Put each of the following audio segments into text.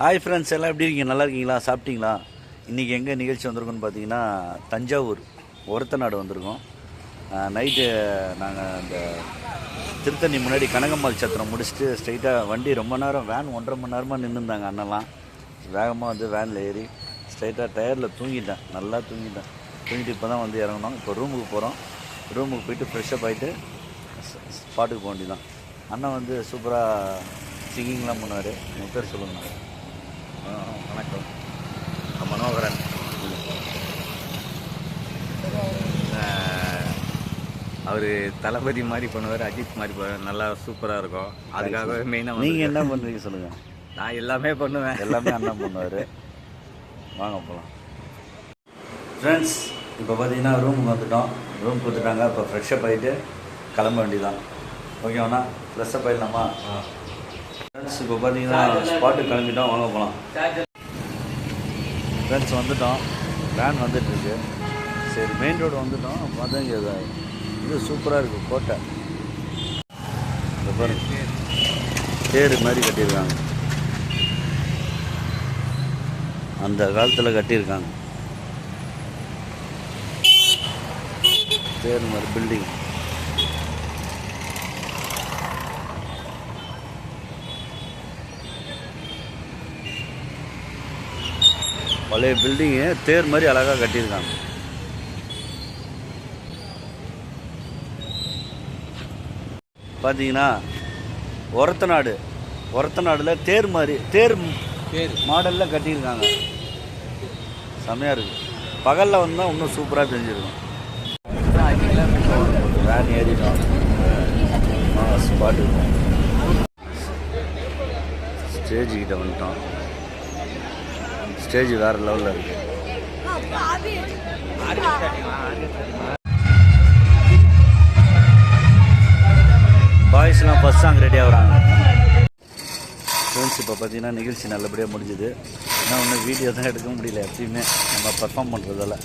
Hi friends எல்லாம் எப்படி இருக்கீங்க? நல்லா இருக்கீங்களா? சாப்பிட்டீங்களா? இன்றைக்கி எங்கே நிகழ்ச்சி வந்திருக்கோன்னு பார்த்தீங்கன்னா தஞ்சாவூர் ஒருத்த நாடு வந்திருக்கோம் நைட்டு நாங்கள் அந்த திருத்தணி முன்னாடி கனகம்மாள் சத்திரம் முடிச்சுட்டு ஸ்ட்ரைட்டாக வண்டி ரொம்ப நேரம் வேன் ஒன்றரை மணி நேரமாக நின்றுருந்தாங்க அண்ணெல்லாம் வேகமாக வந்து வேனில் ஏறி ஸ்ட்ரைட்டாக டயரில் தூங்கிட்டேன். நல்லா தூங்கிட்டேன். தூங்கிட்டு இப்போ தான் வந்து இறங்கணும் இப்போ ரூமுக்கு போகிறோம் ரூமுக்கு போயிட்டு ஃப்ரெஷ்ஷப் ஆகிட்டு ஸ்பாட்டுக்கு போக வேண்டியதான் அண்ணன் வந்து சூப்பராக சிங்கிங்லாம் பண்ணுவார். உங்கள் பேர் சொல்லுங்கண்ணா வணக்கம். நான் மனோகரன். அவர் தளபதி மாதிரி பண்ணுவார் அஜித் மாதிரி பண்ணுவார். நல்லா சூப்பராக இருக்கும். அதுக்காகவே மெயினாக நீங்கள் என்ன பண்ணுறீங்க சொல்லுங்கள் நான் எல்லாமே பண்ணுவேன். எல்லாமே அண்ணன் பண்ணுவார். வாங்க போகலாம் ஃப்ரெண்ட்ஸ் இப்போ பார்த்தீங்கன்னா ரூமுக்கு வந்துட்டோம். ரூம் கொடுத்துட்டாங்க. இப்போ ஃப்ரெஷ்ஷப் ஆகிட்டு கிளம்ப வேண்டியதான் ஓகேவாண்ணா ஃப்ரெஷ்ஷப் ஆகிடலாமா ஃப்ரெண்ட்ஸ் இப்போ பார்த்தீங்கன்னா ஸ்பாட்டுக்கு கிளம்பிட்டோம் வாங்க போகலாம் ஃப்ரெண்ட்ஸ் வந்துட்டோம் வேன் வந்துட்டுருக்கு. சரி மெயின் ரோடு வந்துட்டோம். பார்த்தா இங்கே இது- இது சூப்பராக இருக்குது கோட்டை. பாருங்க தேர் மாதிரி கட்டியிருக்காங்க. அந்த காலத்தில் கட்டியிருக்காங்க. தேர் மாதிரி பில்டிங் பழைய பில்டிங்கு தேர் மாதிரி அழகாக கட்டியிருக்காங்க. பார்த்தீங்கன்னா ஒரத்த நாடு ஒரத்த நாடில் தேர் மாதிரி தேர் பேர் மாடலில் கட்டியிருக்காங்க. செம்மையாக இருக்குது பகலில் வந்தால் இன்னும் சூப்பராக தெரிஞ்சிருக்கும். வேன் ஏறிட்டோம். ஸ்பாட்டு ஸ்டேஜ் கிட்ட வந்துட்டோம். ஸ்டேஜ் வேறு லெவலில் இருக்கு. பாய்ஸ்லாம் ஃபஸ்ட் சாங் ரெடி ஆகுறாங்க. ஃப்ரெண்ட்ஸ் இப்போ பார்த்தீங்கன்னா நிகழ்ச்சி நல்லபடியாக முடிஞ்சுது. ஆனால் ஒன்றும் வீடியோ தான் எடுக்க முடியல எப்பயுமே நம்ம பர்ஃபார்ம் பண்ணுறதால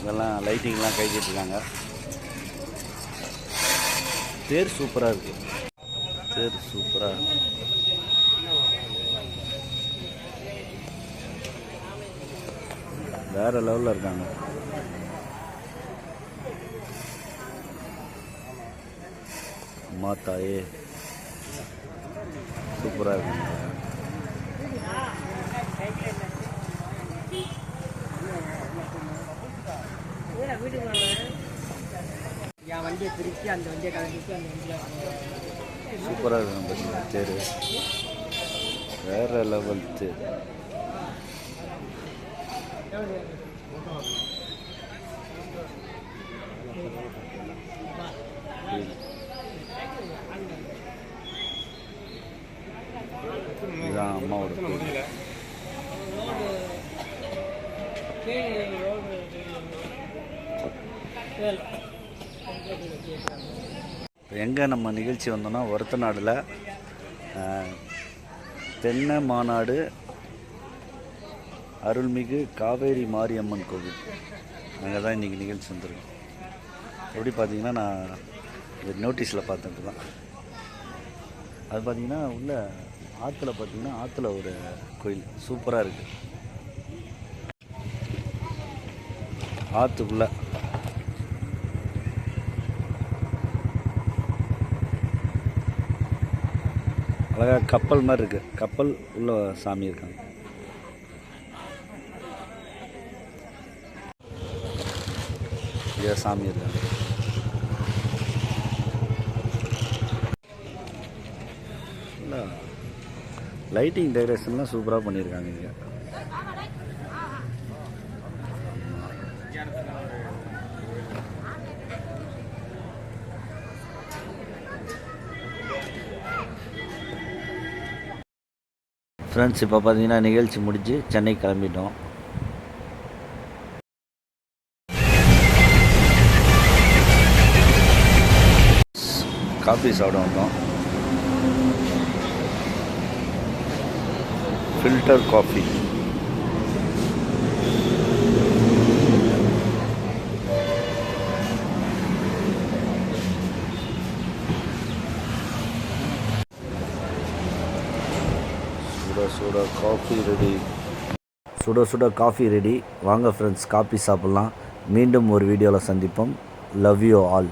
இதெல்லாம் லைட்டிங்லாம் கைக்கிட்டுருக்காங்க தேர் சூப்பராக இருக்குது தேர் சூப்பராக இருக்குது வேற லெவலில் இருக்காங்க. மாத்தாயே. சூப்பராக இருக்குங்க சூப்பராக இருக்கும் பார்த்தீங்கன்னா தேர் வேற லெவல் தேர் இதுதான் அம்மாவோட எங்கே நம்ம நிகழ்ச்சி வந்தோம்னா ஒருத்த நாடில் தென்னை மாநாடு அருள்மிகு காவேரி மாரியம்மன் கோவில். அங்கே தான் இன்றைக்கி நிகழ்ச்சி வந்திருக்கோம் எப்படி பார்த்தீங்கன்னா நான் இந்த நோட்டீஸில் பார்த்துட்டு தான். அது பார்த்தீங்கன்னா உள்ள ஆற்றுல பார்த்தீங்கன்னா ஆற்றுல ஒரு கோயில். சூப்பராக இருக்குது ஆற்றுக்குள்ளே அழகாக கப்பல் மாதிரி இருக்குது கப்பல் உள்ள சாமி இருக்காங்க. ஐயா சாமி இருக்காங்க லைட்டிங் டெக்கரேஷன்லாம் சூப்பராக பண்ணியிருக்காங்க இங்கே. ஃப்ரெண்ட்ஸ் இப்போ பார்த்தீங்கன்னா நிகழ்ச்சி முடிஞ்சு சென்னை கிளம்பிட்டோம். காஃபி சாப்பிட வந்தோம் ஃபில்டர் காஃபி சுட சுட காஃபி ரெடி சுட சுட காஃபி ரெடி வாங்க ஃப்ரெண்ட்ஸ் காஃபி சாப்பிட்லாம். மீண்டும் ஒரு வீடியோவில் சந்திப்போம். Love you all